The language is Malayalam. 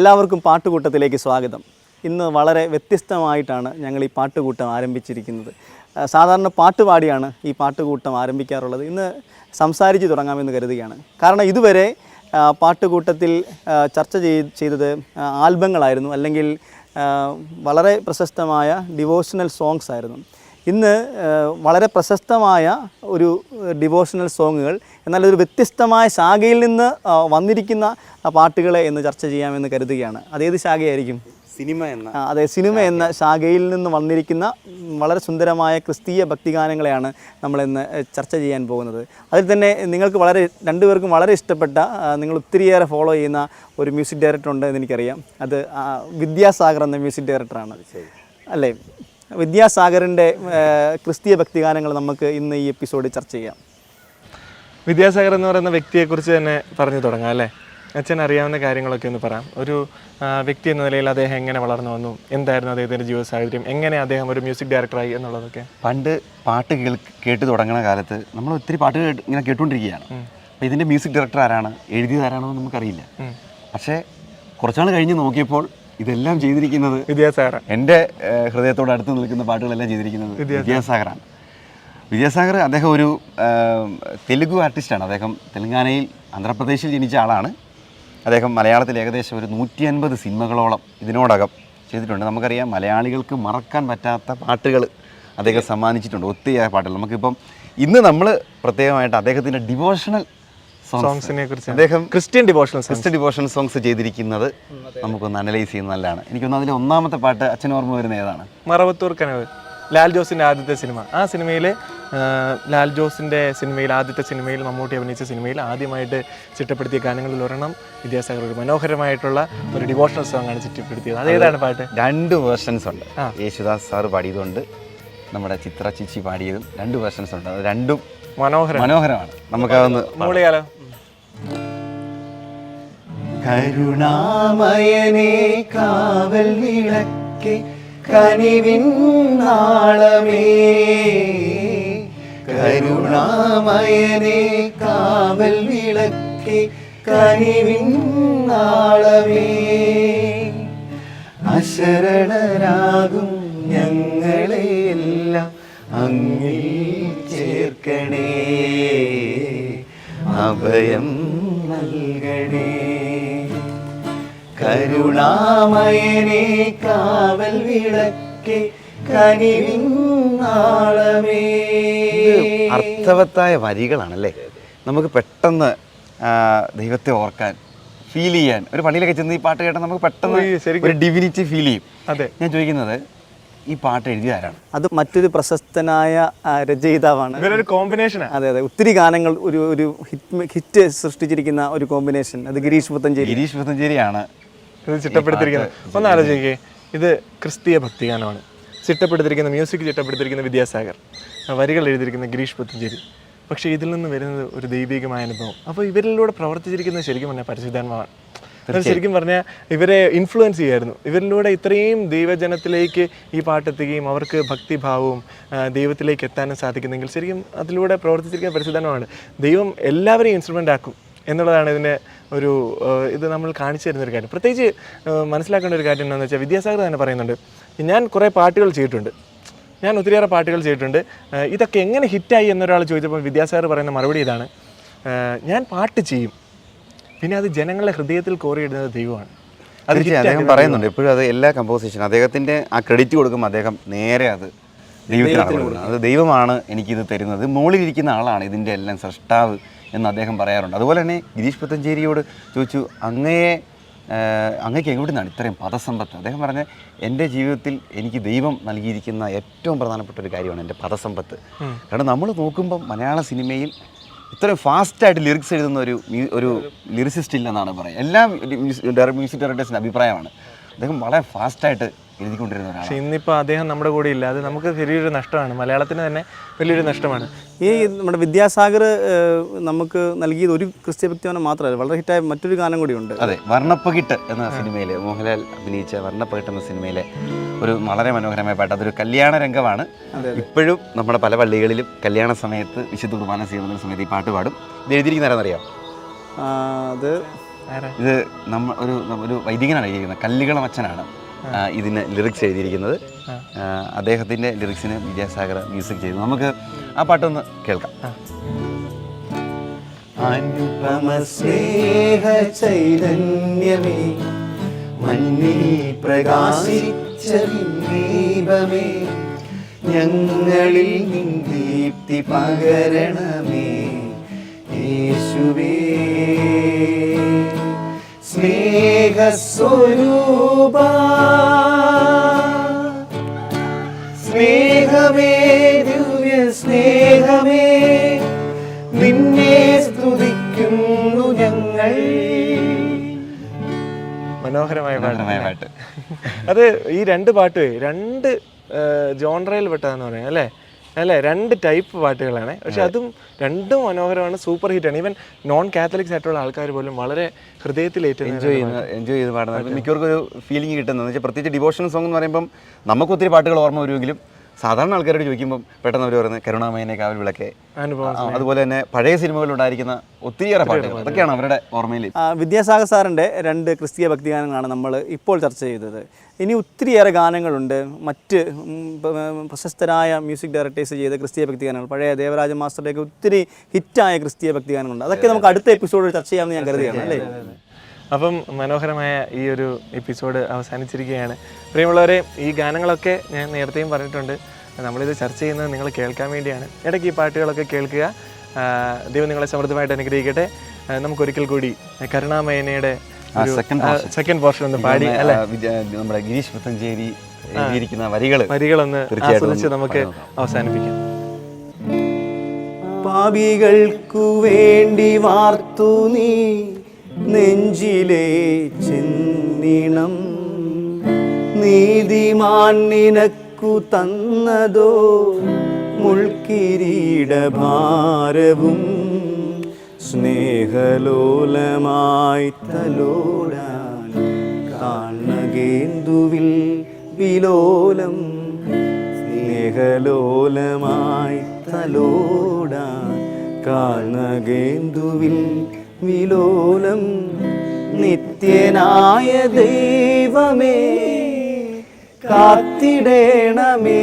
എല്ലാവർക്കും പാട്ടുകൂട്ടത്തിലേക്ക് സ്വാഗതം. ഇന്ന് വളരെ വ്യത്യസ്തമായിട്ടാണ് ഞങ്ങൾ ഈ പാട്ടുകൂട്ടം ആരംഭിച്ചിരിക്കുന്നത്. സാധാരണ പാട്ട് പാടിയാണ് ഈ പാട്ടുകൂട്ടം ആരംഭിക്കാറുള്ളത്. ഇന്ന് സംസാരിച്ച് തുടങ്ങാമെന്ന് കരുതുകയാണ്. കാരണം ഇതുവരെ പാട്ടുകൂട്ടത്തിൽ ചർച്ച ചെയ്തത് ആൽബങ്ങളായിരുന്നു. അല്ലെങ്കിൽ വളരെ പ്രശസ്തമായ ഡിവോഷണൽ സോങ്സ് ആയിരുന്നു ഇന്ന് വളരെ പ്രശസ്തമായ ഒരു ഡിവോഷണൽ സോങ്ങുകൾ എന്നാൽ ഒരു വ്യത്യസ്തമായ ശാഖയിൽ നിന്ന് വന്നിരിക്കുന്ന പാട്ടുകളെ എന്ന് ചർച്ച ചെയ്യാമെന്ന് കരുതുകയാണ്. അതേത് ശാഖയായിരിക്കും? സിനിമ എന്ന അതെ സിനിമ എന്ന ശാഖയിൽ നിന്ന് വന്നിരിക്കുന്ന വളരെ സുന്ദരമായ ക്രിസ്തീയ ഭക്തിഗാനങ്ങളെയാണ് നമ്മളിന്ന് ചർച്ച ചെയ്യാൻ പോകുന്നത്. അതിൽ തന്നെ നിങ്ങൾക്ക് വളരെ രണ്ടുപേർക്കും വളരെ ഇഷ്ടപ്പെട്ട നിങ്ങൾ ഒത്തിരിയേറെ ഫോളോ ചെയ്യുന്ന ഒരു മ്യൂസിക് ഡയറക്ടർ ഉണ്ട് എന്ന് എനിക്കറിയാം. അത് വിദ്യാസാഗർ എന്ന മ്യൂസിക് ഡയറക്ടറാണ് അല്ലേ? വിദ്യാസാഗറിന്റെ ക്രിസ്തീയ ഭക്തിഗാനങ്ങൾ നമുക്ക് ഇന്ന് ഈ എപ്പിസോഡ് ചർച്ച ചെയ്യാം. വിദ്യാസാഗർ എന്ന് പറയുന്ന വ്യക്തിയെക്കുറിച്ച് തന്നെ പറഞ്ഞു തുടങ്ങാം അല്ലേ? അച്ഛൻ അറിയാവുന്ന കാര്യങ്ങളൊക്കെ ഒന്ന് പറയാം. ഒരു വ്യക്തി എന്ന നിലയിൽ അദ്ദേഹം എങ്ങനെ വളർന്നു വന്നു? എന്തായിരുന്നു അദ്ദേഹത്തിന്റെ ജീവിത സാഹചര്യം? എങ്ങനെ അദ്ദേഹം ഒരു മ്യൂസിക് ഡയറക്ടറായി എന്നുള്ളതൊക്കെ? പണ്ട് പാട്ട് കേൾ കേട്ട് തുടങ്ങുന്ന കാലത്ത് നമ്മൾ ഒത്തിരി പാട്ട് കേട്ട് ഇങ്ങനെ കേട്ടുകൊണ്ടിരിക്കുകയാണ്. അപ്പോൾ ഇതിന്റെ മ്യൂസിക് ഡയറക്ടർ ആരാണ്? എഴുതിയത് ആരാണെന്ന് നമുക്കറിയില്ല. പക്ഷേ കുറച്ചാൾ കഴിഞ്ഞ് നോക്കിയപ്പോൾ ഇതെല്ലാം ചെയ്തിരിക്കുന്നത് വിദ്യാസാഗർ. എന്റെ ഹൃദയത്തോട് അടുത്ത് നിൽക്കുന്ന പാട്ടുകളെല്ലാം ചെയ്തിരിക്കുന്നത് വിദ്യാസാഗറാണ്. വിദ്യാസാഗർ അദ്ദേഹം ഒരു തെലുഗു ആർട്ടിസ്റ്റാണ്. അദ്ദേഹം തെലങ്കാനയിൽ ആന്ധ്രാപ്രദേശിൽ ജനിച്ച ആളാണ്. അദ്ദേഹം മലയാളത്തിൽ ഏകദേശം ഒരു നൂറ്റി അൻപത് സിനിമകളോളം ഇതിനോടകം ചെയ്തിട്ടുണ്ട്. നമുക്കറിയാം മലയാളികൾക്ക് മറക്കാൻ പറ്റാത്ത പാട്ടുകൾ അദ്ദേഹം സമ്മാനിച്ചിട്ടുണ്ട്. ഒത്തിരിയായ പാട്ടുകൾ. നമുക്കിപ്പം ഇന്ന് നമ്മൾ പ്രത്യേകമായിട്ട് അദ്ദേഹത്തിന്റെ ഡിവോഷണൽ സോങ്സിനെ കുറിച്ച്. അദ്ദേഹം Christian devotional Christian devotional songs ചെയ്തിരിക്കുന്നത് നമുക്കൊന്ന് അനലൈസ് ചെയ്യുന്നത് നല്ലതാണ്. എനിക്കൊന്ന് അതിലെ ഒന്നാമത്തെ പാട്ട് അച്ഛൻ ഓർമ്മ വരുന്ന ഏതാണ് മറവത്തൂർ കനവ്. ലാൽ ജോസിന്റെ ആദ്യത്തെ സിനിമ. ആ സിനിമയിൽ ലാൽ ജോസിന്റെ സിനിമയിൽ ആദ്യത്തെ സിനിമയിൽ മമ്മൂട്ടി അഭിനയിച്ച സിനിമയിൽ ആദ്യമായിട്ട് ചിട്ടപ്പെടുത്തിയ ഗാനങ്ങളിൽ ഒരെണ്ണം വിദ്യാസാഗർ ഒരു മനോഹരമായിട്ടുള്ള ഒരു ഡിവോഷണൽ സോങ് ആണ് ചിട്ടപ്പെടുത്തിയത്. അതേതാണ് പാട്ട്? രണ്ട് വേർഷൻസ് ഉണ്ട്. യേശുദാസ് സാർ പാടിയതുകൊണ്ട് നമ്മുടെ ചിത്ര ചിച്ചി പാടിയതും രണ്ട് വേർഷൻസ് ഉണ്ട്. അത് രണ്ടും മനോഹരം മനോഹരമാണ്. നമുക്കതൊന്ന് മൂളിയാലോ? കരുണാമയനേ കാവൽ വിളക്കെ കനിവിൻ നാളമേ. കരുണാമയനേ കാവൽ വിളക്കെ കനിവിൻ നാളമേ. അശരണരാകും ഞങ്ങളെയെല്ലാം അങ്ങിൽ ചേർക്കണേ. അഭയം നൽകണേ. കരുണാമയനേ കാവൽ വിളക്കെ അർത്ഥവത്തായ വരികളാണല്ലേ? നമുക്ക് പെട്ടെന്ന് ദൈവത്തെ ഓർക്കാൻ ഫീൽ ചെയ്യാൻ. ഒരു പള്ളിയിലൊക്കെ ചെന്ന് ഈ പാട്ട് കേട്ടാൽ നമുക്ക് പെട്ടെന്ന് ഒരു ഡിവിനിറ്റി ഫീൽ ചെയ്യും. അതെ. ഞാൻ ചോദിക്കുന്നത് ഈ പാട്ട് എഴുതിയ ആരാണ്? അത് മറ്റൊരു പ്രശസ്തനായ രചയിതാവാണ്. ഇവരൊരു കോമ്പിനേഷനാണ് അതെ അതെ. ഒത്തിരി ഗാനങ്ങൾ ഒരു ഒരു ഹിറ്റ് ഹിറ്റ് സൃഷ്ടിച്ചിരിക്കുന്ന ഒരു കോമ്പിനേഷൻ അത് ഗിരീഷ് പുത്തഞ്ചേരി. ഗിരീഷ് പുത്തഞ്ചേരിയാണ്. ഇത് ചിട്ടപ്പെടുത്തിയിരിക്കുന്നത് ഒന്ന് ആലോചിക്കേ. ഇത് ക്രിസ്തീയ ഭക്തിഗാനമാണ്. ചിട്ടപ്പെടുത്തിയിരിക്കുന്ന മ്യൂസിക് ചിട്ടപ്പെടുത്തിയിരിക്കുന്ന വിദ്യാസാഗർ. വരികൾ എഴുതിയിരിക്കുന്ന ഗിരീഷ് പുത്തഞ്ചേരി. പക്ഷേ ഇതിൽ നിന്ന് വരുന്നത് ഒരു ദൈവികമായ അനുഭവം. അപ്പോൾ ഇവരിലൂടെ പ്രവർത്തിച്ചിരിക്കുന്നത് ശരിക്കും പറഞ്ഞാൽ പരിശുദ്ധാത്മാവാണ്. ശരിക്കും പറഞ്ഞാൽ ഇവരെ ഇൻഫ്ലുവൻസ് ചെയ്യായിരുന്നു. ഇവരിലൂടെ ഇത്രയും ദൈവജനത്തിലേക്ക് ഈ പാട്ടെത്തുകയും അവർക്ക് ഭക്തിഭാവവും ദൈവത്തിലേക്ക് എത്താനും സാധിക്കുന്നെങ്കിൽ ശരിക്കും അതിലൂടെ പ്രവർത്തിച്ചിരിക്കുന്ന പരിശുദ്ധാത്മാവാണ്. ദൈവം എല്ലാവരെയും ഇൻസ്ട്രുമെന്റ് ആക്കും. എന്നുള്ളതാണ് ഇതിന്റെ ഒരു ഇത് നമ്മൾ കാണിച്ചു തരുന്ന ഒരു കാര്യം. പ്രത്യേകിച്ച് മനസ്സിലാക്കേണ്ട ഒരു കാര്യം എന്താണെന്ന് വെച്ചാൽ വിദ്യാസാഗർ തന്നെ പറയുന്നുണ്ട് ഞാൻ കുറേ പാട്ടുകൾ ചെയ്തിട്ടുണ്ട്. ഞാൻ ഒത്തിരിയേറെ പാട്ടുകൾ ചെയ്തിട്ടുണ്ട്. ഇതൊക്കെ എങ്ങനെ ഹിറ്റായി എന്നൊരാൾ ചോദിച്ചപ്പോൾ വിദ്യാസാഗർ പറയുന്ന മറുപടി ഇതാണ്. ഞാൻ പാട്ട് ചെയ്യും. പിന്നെ അത് ജനങ്ങളുടെ ഹൃദയത്തിൽ കോറിയിടുന്നത് ദൈവമാണ്. അത് അദ്ദേഹം പറയുന്നുണ്ട്. എപ്പോഴും അത് എല്ലാ കമ്പോസിഷൻ അദ്ദേഹത്തിന്റെ ആ ക്രെഡിറ്റ് കൊടുക്കുമ്പോൾ അദ്ദേഹം നേരെ അത് ദൈവത്തിനാണ് അത് ദൈവമാണ് എനിക്കിത് തരുന്നത്. മുകളിലിരിക്കുന്ന ആളാണ് ഇതിന്റെ എല്ലാം സൃഷ്ടാവ്. എന്ന് അദ്ദേഹം പറയാറുണ്ട്. അതുപോലെ തന്നെ ഗിരീഷ് പുത്തഞ്ചേരിയോട് ചോദിച്ചു അങ്ങയെ അങ്ങക്ക് എവിടെ നിന്നാണ് ഇത്രയും പദസമ്പത്ത്? അദ്ദേഹം പറഞ്ഞ എന്റെ ജീവിതത്തിൽ എനിക്ക് ദൈവം നൽകിയിരിക്കുന്ന ഏറ്റവും പ്രധാനപ്പെട്ട ഒരു കാര്യമാണ് എന്റെ പദസമ്പത്ത്. കാരണം നമ്മൾ നോക്കുമ്പം മലയാള സിനിമയിൽ ഇത്രയും ഫാസ്റ്റായിട്ട് ലിറിക്സ് എഴുതുന്ന ഒരു ഒരു ലിറിസിസ്റ്റ് ഇല്ലെന്നാണ് പറയുക. എല്ലാ മ്യൂസിക് ഡയറക്ടേഴ്സിന്റെ അഭിപ്രായമാണ്. അദ്ദേഹം വളരെ ഫാസ്റ്റായിട്ട് എഴുതിക്കൊണ്ടിരുന്ന പക്ഷെ ഇന്നിപ്പോൾ അദ്ദേഹം നമ്മുടെ കൂടെ ഇല്ല. അത് നമുക്ക് ചെറിയൊരു നഷ്ടമാണ്. മലയാളത്തിന് തന്നെ വലിയൊരു നഷ്ടമാണ്. ഈ നമ്മുടെ വിദ്യാസാഗർ നമുക്ക് നൽകിയത് ഒരു ക്രിസ്ത്യ വ്യക്തിമാനം മാത്രമല്ല വളരെ ഹിറ്റായ മറ്റൊരു ഗാനം കൂടിയുണ്ട് അതെ വർണപ്പകിട്ട് എന്ന സിനിമയിലെ മോഹൻലാൽ അഭിനയിച്ച വർണപ്പകിട്ട് എന്ന സിനിമയിലെ ഒരു വളരെ മനോഹരമായ പാട്ട്. അതൊരു കല്യാണ രംഗമാണ്. ഇപ്പോഴും നമ്മുടെ പല പള്ളികളിലും കല്യാണ സമയത്ത് വിശുദ്ധ കുർബാന ചെയ്യുന്ന സമയത്ത് ഈ പാട്ട് പാടും. ഇത് എഴുതിയിരിക്കുന്ന ആരാന്നറിയാം അത് ഇത് നമ്മ ഒരു ഒരു വൈദികനാണ് എഴുതിയിരിക്കുന്നത് കല്ലുകള അച്ഛനാണ് ഇതിന് ലിറിക്സ് എഴുതിയിരിക്കുന്നത്. അദ്ദേഹത്തിന്റെ അദ്ദേഹത്തിന്റെ ലിറിക്സിന് വിദ്യാസാഗർ മ്യൂസിക് ചെയ്തു. നമുക്ക് ആ പാട്ടൊന്ന് കേൾക്കാം. അനുപമ സ്നേഹ ചൈതന്യമേ മഞ്ഞിൽ പ്രകാശിച്ച ദീപമേ ഞങ്ങളിൽ നിൻ ദീപ്തി പകരണമേ യേശുവേ. സ്നേഹസ്വരൂപ. സ്നേഹമേ ദിവ്യ സ്നേഹമേ നിന്നെ സ്തുതിക്കുന്നു ഞങ്ങൾ. മനോഹരമായ പാട്ട്. അത് ഈ രണ്ട് പാട്ട് രണ്ട് ജോൺറയിൽ പെട്ടതെന്ന് പറയാം അല്ലേ? അല്ലേ രണ്ട് ടൈപ്പ് പാട്ടുകളാണ്. പക്ഷെ അതും. രണ്ടും മനോഹരമാണ് സൂപ്പർ ഹിറ്റാണ് ഈവൻ നോൺ കാത്തലിക്സ് ആയിട്ടുള്ള ആൾക്കാർ പോലും വളരെ ഹൃദയത്തിൽ ഏറ്റവും എൻജോയ് ചെയ്യുന്ന എൻജോയ് ചെയ്ത് പാടുന്നത് മിക്കവർക്കും ഒരു ഫീലിംഗ് കിട്ടുന്നത്. പ്രത്യേകിച്ച് ഡിവോഷണൽ സോങ് എന്ന് പറയുമ്പം നമുക്ക് ഒത്തിരി പാട്ടുകൾ ഓർമ്മ വരുമെങ്കിലും സാധാരണ ആൾക്കാരോട് ചോദിക്കുമ്പോൾ പെട്ടെന്ന് അവർ പറയുന്നത് കരുണാമയനെ കാവൽ വിളക്കെ. അനുഭവം അതുപോലെ തന്നെ പഴയ സിനിമകളിൽ ഉണ്ടായിരിക്കുന്ന ഒത്തിരിയേറെ പാട്ടുകൾ. അതൊക്കെയാണ് അവരുടെ ഓർമ്മയിൽ. വിദ്യാസാഗർ സാറിന്റെ രണ്ട് ക്രിസ്തീയ ഭക്തിഗാനങ്ങളാണ് നമ്മൾ ഇപ്പോൾ ചർച്ച ചെയ്തത്. ഇനി ഒത്തിരിയേറെ ഗാനങ്ങളുണ്ട്. മറ്റ് പ്രശസ്തരായ മ്യൂസിക് ഡയറക്ടേഴ്സ് ചെയ്ത ക്രിസ്തീയ ഭക്തിഗാനങ്ങൾ. പഴയ ദേവരാജ മാസ്റ്ററുടെയൊക്കെ ഒത്തിരി ഹിറ്റായ ക്രിസ്തീയ ഭക്തിഗാനങ്ങളുണ്ട്. അതൊക്കെ നമുക്ക് അടുത്ത എപ്പിസോഡിൽ ചർച്ച ചെയ്യാമെന്ന് ഞാൻ കരുതുകയാണ് അല്ലേ? അപ്പം മനോഹരമായ ഈ ഒരു എപ്പിസോഡ് അവസാനിച്ചിരിക്കുകയാണ്. പ്രിയമുള്ളവരെ ഈ ഗാനങ്ങളൊക്കെ ഞാൻ നേരത്തെയും പറഞ്ഞിട്ടുണ്ട്. നമ്മളിത് ചർച്ച ചെയ്യുന്നത് നിങ്ങൾ കേൾക്കാൻ വേണ്ടിയാണ്. ഇടയ്ക്ക് ഈ പാട്ടുകളൊക്കെ കേൾക്കുക. ദൈവം നിങ്ങളെ സമൃദ്ധമായിട്ട് അനുഗ്രഹിക്കട്ടെ. നമുക്കൊരിക്കൽ കൂടി കരുണാമയനയുടെ സെക്കൻഡ് പോർഷൻ ഒന്ന് പാടി അല്ലെ? നമ്മുടെ ഗിരീഷ് പുത്തഞ്ചേരി എഴുതിയിരിക്കുന്ന വരികൾ വരികളൊന്ന് ആസ്വദിച്ച് നമുക്ക് അവസാനിപ്പിക്കാം. പാപികൾക്കു വേണ്ടി വാർത്തു നീ. നെഞ്ചിലെ ചെന്നിണം. നീതിമാൻ നിനക്കു തന്നതോ? മുൾക്കിരീടഭാരവും സ്നേഹലോലമായി തലോടാൻ കാണകേന്ദുവിൽ വിലോലം. സ്നേഹലോലമായി തലോടാൻ കാണകേന്ദുവിൽ വിലോലം നിത്യനായ ദൈവമേ കാത്തിടേണമേ.